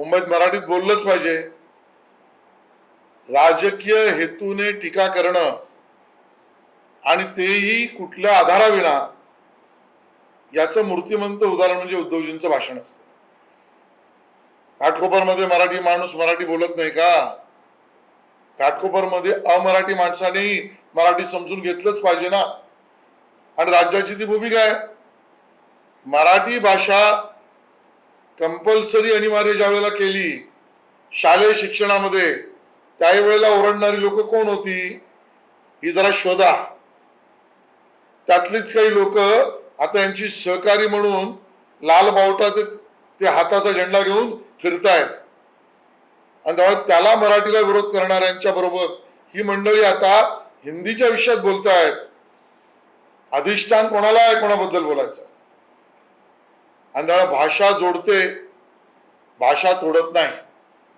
मुंबईत मराठीत बोललंच पाहिजे. राजकीय हेतूने टीका करणं आणि तेही कुठल्या आधाराविना याचं मूर्तिमंत उदाहरण म्हणजे उद्धवजींचं भाषण असतं. घाटकोपरमध्ये मराठी माणूस मराठी बोलत नाही का? घाटकोपरमध्ये अमराठी माणसाने मराठी समजून घेतलंच पाहिजे ना? आणि राज्याची ती भूमिका आहे. मराठी भाषा कंपल्सरी अनिवार्य ज्या वेळेला केली शालेय शिक्षणामध्ये त्यावेळेला ओरडणारी लोक कोण होती? ही जरा शोधा. त्यातलीच काही लोक आता यांची सहकारी म्हणून लाल बावटा ते ते हाताचा झेंडा घेऊन फिरतायत. आणि त्यामुळे त्याला मराठीला विरोध करणाऱ्यांच्या बरोबर ही मंडळी आता हिंदीच्या विषयात बोलतायत. अधिष्ठान कोणाला आहे कोणाबद्दल बोलायचं? आणि त्याला भाषा जोडते भाषा तोडत नाही.